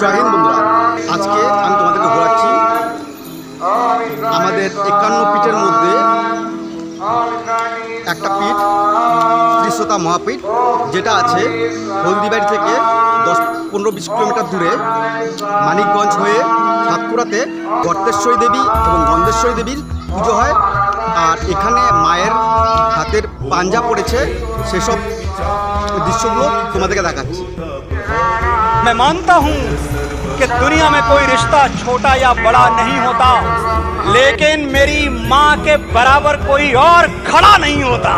জয় বন্ধুরা, আজকে আমি তোমাদেরকে ঘোরাচ্ছি আমাদের একান্ন পিঠের মধ্যে একটা পিঠ, ত্রিশতা মহাপীঠ, যেটা আছে হলদিবাড়ি থেকে দশ পনেরো বিশ কিলোমিটার দূরে মানিকগঞ্জ হয়ে সাতপুরাতে গর্তেশ্বরী দেবী এবং গন্ধেশ্বরী দেবীর পুজো হয়। আর এখানে মায়ের হাতের পাঞ্জা পড়েছে, সেসব দৃশ্যগুলো তোমাদেরকে দেখাচ্ছি मैं मानता हूँ कि दुनिया में कोई रिश्ता छोटा या बड़ा नहीं होता लेकिन मेरी माँ के बराबर कोई और खड़ा नहीं होता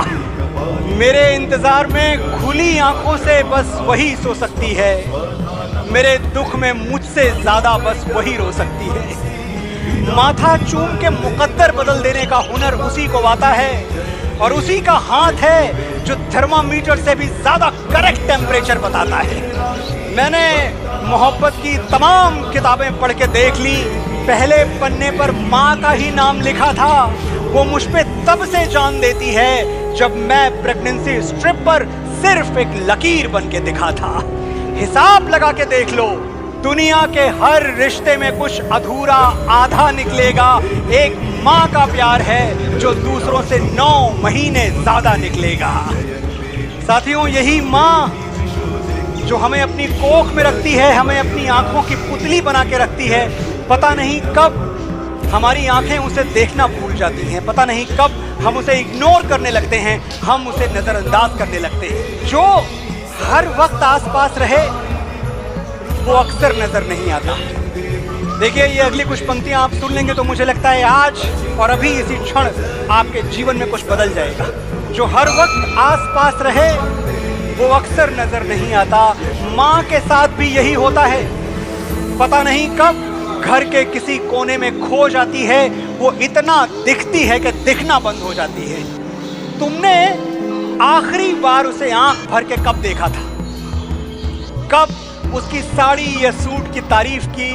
मेरे इंतजार में खुली आंखों से बस वही सो सकती है मेरे दुख में मुझसे ज्यादा बस वही रो सकती है माथा चूम के मुकद्दर बदल देने का हुनर उसी को आता है और उसी का हाथ है जो थर्मामीटर से भी ज़्यादा करेक्ट टेम्परेचर बताता है। मैंने मोहब्बत की तमाम किताबें पढ़ के देख ली। पहले पन्ने पर माँ का ही नाम लिखा था। वो मुझ पर तब से जान देती है जब मैं प्रेगनेंसी स्ट्रिप पर सिर्फ़ एक लकीर बन के दिखा था। हिसाब लगा के देख लो दुनिया के हर रिश्ते में कुछ अधूरा आधा निकलेगा। एक माँ का प्यार है जो दूसरों से नौ महीने ज़्यादा निकलेगा। साथियों, यही माँ जो हमें अपनी कोख में रखती है, हमें अपनी आँखों की पुतली बना के रखती है, पता नहीं कब हमारी आँखें उसे देखना भूल जाती हैं, पता नहीं कब हम उसे इग्नोर करने लगते हैं, हम उसे नज़रअंदाज करने लगते हैं। जो हर वक्त आसपास रहे वो अक्सर नज़र नहीं आता। देखिए, ये अगली कुछ पंक्तियाँ आप सुन लेंगे तो मुझे लगता है आज और अभी इसी क्षण आपके जीवन में कुछ बदल जाएगा। जो हर वक्त आसपास रहे, वो अक्सर नज़र नहीं आता। माँ के साथ भी यही होता है। पता नहीं कब घर के किसी कोने में खो जाती है, वो इतना दिखती है कि दिखना बंद हो जाती है। तुमने आखिरी बार उसे आँख भर के कब देखा था? कब उसकी साड़ी या सूट की तारीफ़ की,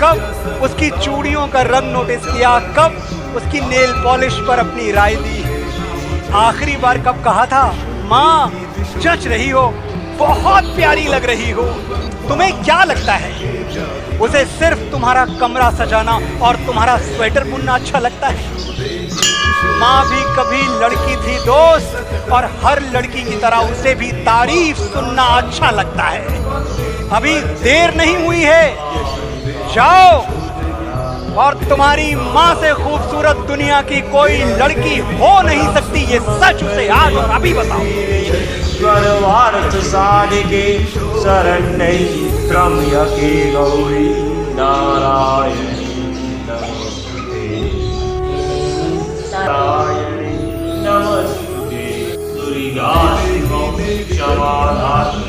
कब उसकी चूड़ियों का रंग नोटिस किया, कब उसकी नेल पॉलिश पर अपनी राय दी। आखिरी बार कब कहा था, माँ, जच रही हो, बहुत प्यारी लग रही हो, तुम्हें क्या लगता है? उसे सिर्फ़ तुम्हारा कमरा सजाना और तुम्हारा स्वेटर बुनना अच्छा लगता है। माँ भी कभी लड़की थी दोस्त और हर लड़की की तरह उसे भी तारीफ़ सुनना अच्छा लगता है। अभी देर नहीं हुई है। जाओ। और तुम्हारी माँ से खूबसूरत दुनिया की कोई लड़की हो नहीं सकती, ये सच उसे आज और अभी बताओ। नारायणी नमस्ते। स्वाहा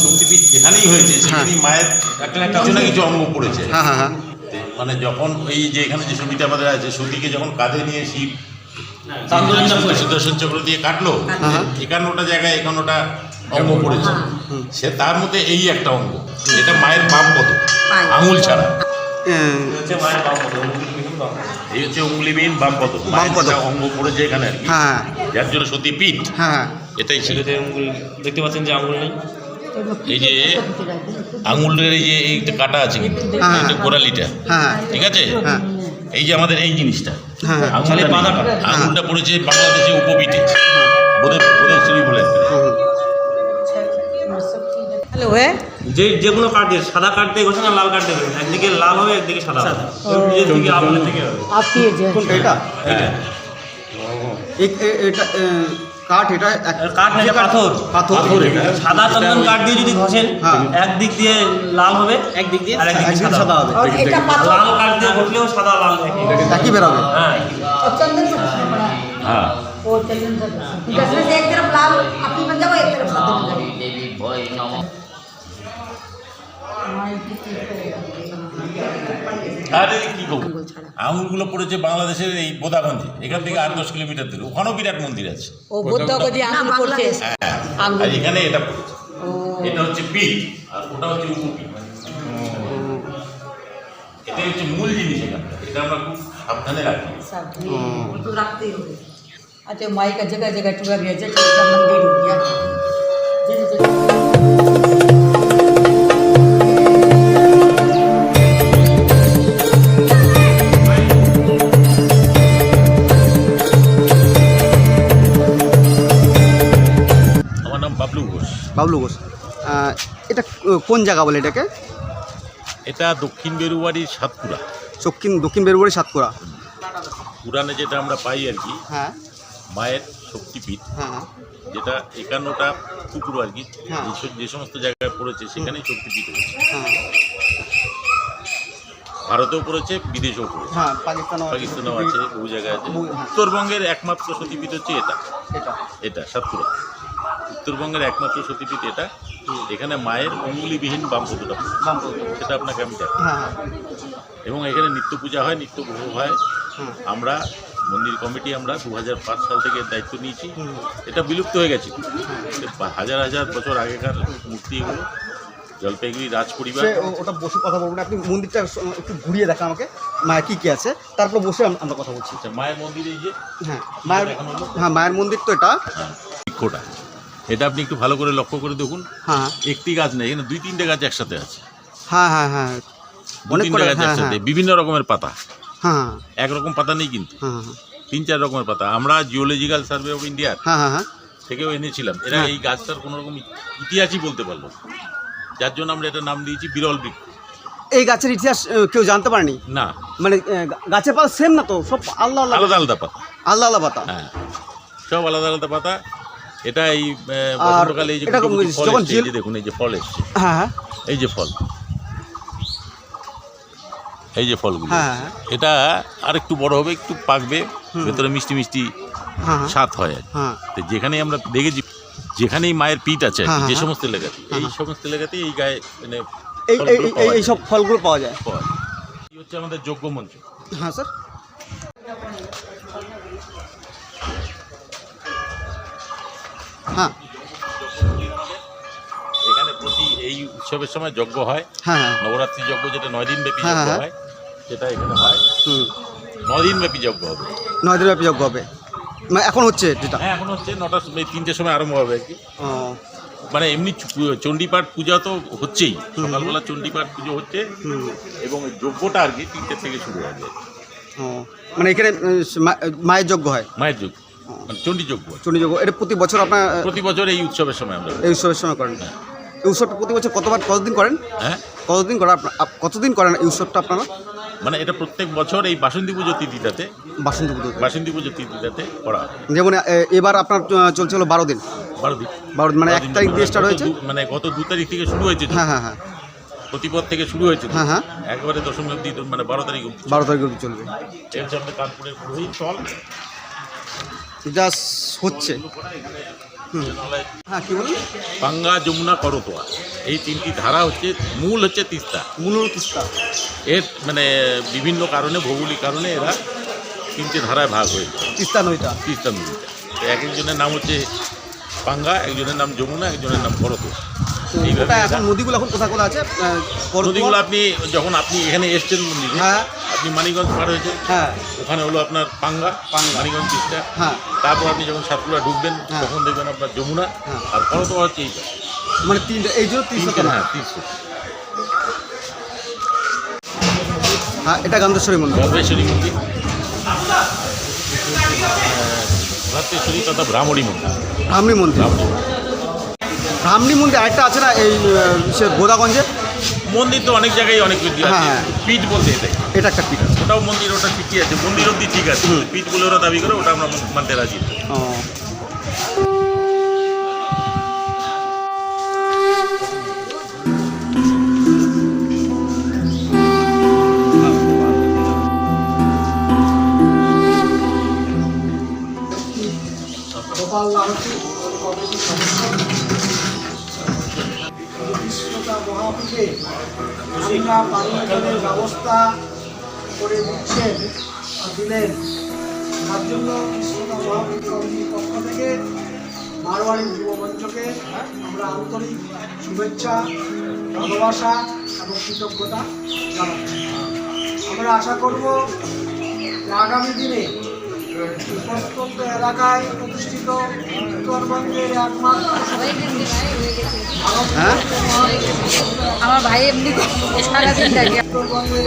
শক্তিপীঠ যেখানেই হয়েছে সেখানেই মায়ের একটা না কিছু না কিছু অঙ্গ পড়েছে। হ্যাঁ হ্যাঁ হ্যাঁ। মানে যখন এই যে এখানে যে ছবিটা আমাদের আছে সতীকে যখন কাঁধে নিয়ে শিব সুদর্শন চক্র দিয়ে কাটলো হ্যাঁ। একান্নটা জায়গায় একান্নটা অঙ্গ পড়েছে। সে তার মধ্যে এই একটা অঙ্গ। এটা মায়ের বাম পদ আঙুল ছাড়া। হচ্ছে মায়ের বাবা বাবা এই হচ্ছে অঙ্গুলিবিহীন বাম পদ। অঙ্গ পড়েছে এখানে আর কি। হ্যাঁ। যার জন্য সতী পীঠ। হ্যাঁ হ্যাঁ। এটাই ছিল। আঙুল দেখতে পাচ্ছেন যে আঙুল নেই। এই যে আঙুলের এই যে এইটা কাটা আছে কিন্তু হ্যাঁ। এই যে গোড়ালিটা। হ্যাঁ ঠিক আছে? হ্যাঁ। এই যে আমাদের এই জিনিসটা। হ্যাঁ হ্যাঁ। আঙুলটা পড়েছে বাংলাদেশে উপপিঠে। বোধের শ্রী বলে হ্যালো হ্যাঁ যে যে কোনো কাঠ দিয়ে সাদা কাঠ দিয়ে ঘষে না লাল কাঠ দিয়ে ঘষে? একদিকে লাল হবে একদিকে সাদা হবে নিজের দিকে আপনার থেকে হবে আপনি যে কোনটা এটা এইটা এ- এ- এটা এ, কাঠ এটা এক- আর কাঠ না এটা পাথর পাথর এটা সাদা চন্দন কাঠ দিয়ে যদি ঘষেন হ্যাঁ। একদিক দিয়ে লাল হবে একদিক দিয়ে আর একদিক একদিন দিয়ে সাদা হবে और এটা পাথর লাল কাঠ দিয়ে ঘষলেও সাদা লাল একই। একই বেরোবে হ্যাঁ और चंदन से घसना पड़ा হ্যাঁ वो चंदन से घसने से एक तरफ लाल अपनी बन जाओ एक तरफ सादा बन जाओ আরে কি করবো আঙুলগুলো পড়েছে বাংলাদেশের এই বোদাগঞ্জে এখান থেকে আট দশ কিলোমিটার দূরে ওখানেও বিরাট মন্দির আছে ও বুদ্ধ को যে আঙ্গুল পড়ছে হ্যাঁ আঙুল। আর এখানে এটা পড়েছে এটা হচ্ছে পিঠ আর ওটা হচ্ছে উপপিঠ এটা হচ্ছে মূল জিনিস এখানটা এটা আমরা খুব সাবধানে রাখি सब तो रखते हो अच्छा माई का जगह जगह टूटा गया जगह जगह मंदिर हो गया जगह বাবলু ঘোষ এটা কোন জায়গা বলে এটাকে? এটা দক্ষিণ বেরুবাড়ির সাতকুড়া দক্ষিণ দক্ষিণ বেরুবাড়ি সাতকুড়া পুরাণে যেটা আমরা পাই আর কি হ্যাঁ। মায়ের শক্তিপীঠ হ্যাঁ যেটা একান্নটা পুকুর আর কি হ্যাঁ। যে সমস্ত জায়গায় পড়েছে সেখানেই শক্তিপীঠ হয়েছে। হ্যাঁ। ভারতেও পড়েছে বিদেশেও পড়েছে। হ্যাঁ পাকিস্তানও আছে। পাকিস্তানেও আছে বহু জায়গায় আছে। হ্যাঁ। উত্তরবঙ্গের একমাত্র সতীপীঠ হচ্ছে এটা। এটা। সাতপুরা উত্তরবঙ্গের একমাত্র সতীপীঠ এটা। এখানে মায়ের অঙ্গুলিবিহীন বামপদটা। সেটা আপনাকে আমি দেখাবো। হ্যাঁ এবং এখানে নিত্য পূজা হয় নিত্য ভোগ হয়। হ্যাঁ। আমরা মন্দির কমিটি আমরা দু হাজার পাঁচ সাল থেকে দায়িত্ব নিয়েছি। এটা বিলুপ্ত হয়ে গেছে। হাজার হাজার বছর আগেকার মূর্তি এগুলো। জলপাইগুড়ি রাজ পরিবার ওটা বসে কথা বলব না। আপনি মন্দিরটা একটু ঘুরিয়ে দেখা আমাকে মায়ের কী কী আছে। তারপর বসে আমরা কথা বলছি। আচ্ছা, মায়ের মন্দিরে এই যে হ্যাঁ মায়ের হ্যাঁ মায়ের মন্দির তো এটা। হ্যাঁ, বৃক্ষটা এটা আপনি একটু ভালো করে লক্ষ্য করে দেখুন। হ্যাঁ। একটি গাছ নেই এখানে দুই তিনটে গাছ একসাথে আছে। হ্যাঁ হ্যাঁ হ্যাঁ। অনেক তিনটে গাছ হ্যাঁ একসাথে হ্যাঁ। বিভিন্ন রকমের পাতা। হ্যাঁ। একরকম পাতা নেই কিন্তু। হ্যাঁ হ্যাঁ। তিন চার রকমের পাতা। আমরা জিওলজিক্যাল সার্ভে অফ ইন্ডিয়ার হ্যাঁ হ্যাঁ হ্যাঁ। থেকেও এনেছিলাম। এরা হ্যাঁ। এই গাছটার কোনো রকম ইতিহাসই বলতে পারল। যার জন্য আমরা এটা নাম দিয়েছি বিরল বৃক্ষ। এই গাছের ইতিহাস কেউ জানতে পারেনি? না। মানে গাছের পাতা সেম না তো? সব আল্লাহ আল্লাহ আলাদা আলাদা পাতা। আল্লাহ আল্লাহ পাতা? হ্যাঁ। সব আলাদা আলাদা পাতা। এটা এই বসন্তকালে এই যে যখন দেখুন এই যে ফল এসছে। হ্যাঁ হ্যাঁ। এই যে ফল। এই যে ফলগুলো। হ্যাঁ, হ্যাঁ। এটা আর একটু বড় হবে একটু পাকবে ভেতরে মিষ্টি মিষ্টি স্বাদ হয় আর। হ্যাঁ। যেখানেই আমরা দেখেছি যেখানেই মায়ের পিঠ আছে হ্যাঁ, যে হ্যাঁ। সমস্ত এলাকাতে এই সমস্ত এলাকাতে এই গায়ে মানে এই সব। ফলগুলো পাওয়া যায়। এই হচ্ছে আমাদের যোগ্য মঞ্চ। হ্যাঁ স্যার। হ্যাঁ। এখানে প্রতি এই উৎসবের সময় যজ্ঞ হয়। হ্যাঁ হ্যাঁ। নবরাত্রি যজ্ঞ যেটা নয় দিন ব্যাপী হ্যাঁ, যজ্ঞ হ্যাঁ। হয় সেটা এখানে হয়। নয় দিন ব্যাপী যজ্ঞ হবে। নয় দিন ব্যাপী যজ্ঞ হবে। মানে এখন হচ্ছে যেটা? হ্যাঁ এখন হচ্ছে সময় তিনটের সময় আরম্ভ হবে আর কি। ও। মানে এমনি চণ্ডীপাঠ পূজা তো হচ্ছেই। সকালবেলা চণ্ডীপাঠ পুজো হচ্ছে এবং এই যজ্ঞটা আর কি তিনটে থেকে শুরু হবে ও। মানে এখানে মায়ের যজ্ঞ হয়? মায়ের যজ্ঞ মানে চণ্ডী যজ্ঞ এটা প্রতি বছর আপনার প্রতি বছর এই উৎসবের সময় আমরা এই উৎসবের সময় করেন। এই উৎসবটা প্রতি বছর কতবার কতদিন করেন? হ্যাঁ। কতদিন করেন কতদিন করেন এই উৎসবটা আপনারা? মানে এটা প্রত্যেক বছর এই বাসন্তী পুজো তিথিটাতে বাসন্তী পুজো বাসন্তী পুজো তিথিটাতে করা হয়। যেমন এ- এবার আপনার আহ, চলছে হলো বারো দিন। বারো দিন। বারো দিন মানে এক তারিখ দিয়ে স্টার্ট হয়েছে? দু- মানে গত দু তারিখ থেকে শুরু হয়েছে হ্যাঁ হ্যাঁ হ্যাঁ। প্রতিপদ থেকে শুরু হয়েছে হ্যাঁ, হ্যাঁ। একবারে দশমী অব্দি মানে বারো তারিখ অব্দি বারো তারিখ অবধি চলবে। হচ্ছে আমাদের কানপুরের পুরোহিত চল। জাস্ট হচ্ছে। হ্যাঁ কী বলুন পাঙ্গা যমুনা করতোয়া এই তিনটি ধারা হচ্ছে মূল হচ্ছে তিস্তা মূল তিস্তা এর মানে বিভিন্ন কারণে ভৌগোলিক কারণে এরা তিনটি ধারায় ভাগ হয়েছে তিস্তা নদীটা তিস্তা নদীটা এক একজনের নাম হচ্ছে পাঙ্গা একজনের নাম যমুনা একজনের নাম করতোয়া ওটা এখন নদীগুলো এখন আছে? নদীগুলো আপনি যখন আপনি এখানে এসছেন মন্দিরে হ্যাঁ। আপনি মানিকগঞ্জ পার হয়েছেন হ্যাঁ। ওখানে হলো আপনার পাঙ্গা পাঙ্গা। মানিকগঞ্জ তিস্তা হ্যাঁ। তারপর আপনি যখন সাতপুরা ঢুকবেন হ্যাঁ। তখন দেখবেন আপনার যমুনা হ্যাঁ। আর করতোয়া হচ্ছে এইটা মানে তিনটে এই জন্য হ্যাঁ তিনশো। হ্যাঁ এটা গান্ধেশ্বরী মন্দির। গর্বেশ্বরী মন্দির। ভ্রাতেশ্বরী তথা ভ্রামরী মন্দির। ব্রাহ্মণী মন্দির। ব্রাহ্মণী মন্দির আরেকটা আছে না এই সে গোদাগঞ্জে? মন্দির তো অনেক জায়গায় অনেক আছে। হ্যাঁ। পিঠ বলতে এটাই। এটা একটা পিঠ আছে। ওটাও মন্দির ওটা ঠিকই আছে। মন্দির অব্দি ঠিক আছে পিঠ বলে ওরা দাবি করে ওটা আমরা মানতে রাজি করে দিচ্ছেন দিলেন তার জন্য কমিটির পক্ষ থেকে মারোয়ারি যুব মঞ্চকে আমরা আন্তরিক শুভেচ্ছা, ভালোবাসা এবং কৃতজ্ঞতা জানাচ্ছি। আমরা আশা করব আগামী দিনে প্রত্যন্ত এলাকায় প্রতিষ্ঠিত উত্তরবঙ্গের একমাত্র হ্যাঁ? আমার ভাই এমনি সারাদিন থাকে। উত্তরবঙ্গের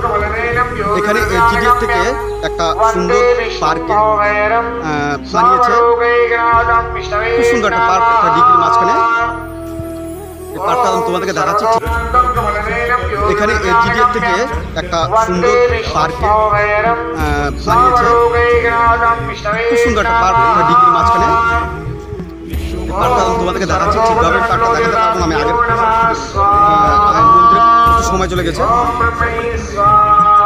এখানে জিডিএফ থেকে একটা সুন্দর পার্ক বানিয়েছে। খুব সুন্দর একটা পার্ক একটা ডিগ্রির মাঝখানে। পার্কটা তোমাদেরকে দেখাচ্ছি এখানে জিডিএফ থেকে একটা সুন্দর পার্ক বানিয়েছে। খুব সুন্দর একটা পার্ক একটা ডিগ্রির মাঝখানে। তোমাদেরকে আহ, আমি মন্দিরে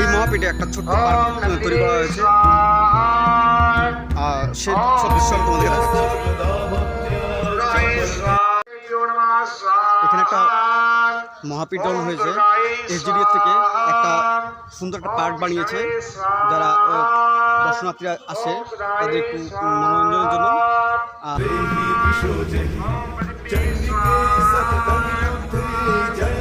এই মহাপীঠে একটা ছোট্ট পার্ক তৈরি করা হয়েছে। আর সে সব দৃশ্য আমি দেখাচ্ছি এখানে একটা মহাপীঠ যখন হয়েছে। এসডিডিএফ থেকে একটা সুন্দর একটা পার্ক বানিয়েছে। যারা দর্শনার্থীরা আসে তাদের একটু মনোরঞ্জনের জন্য। আর जय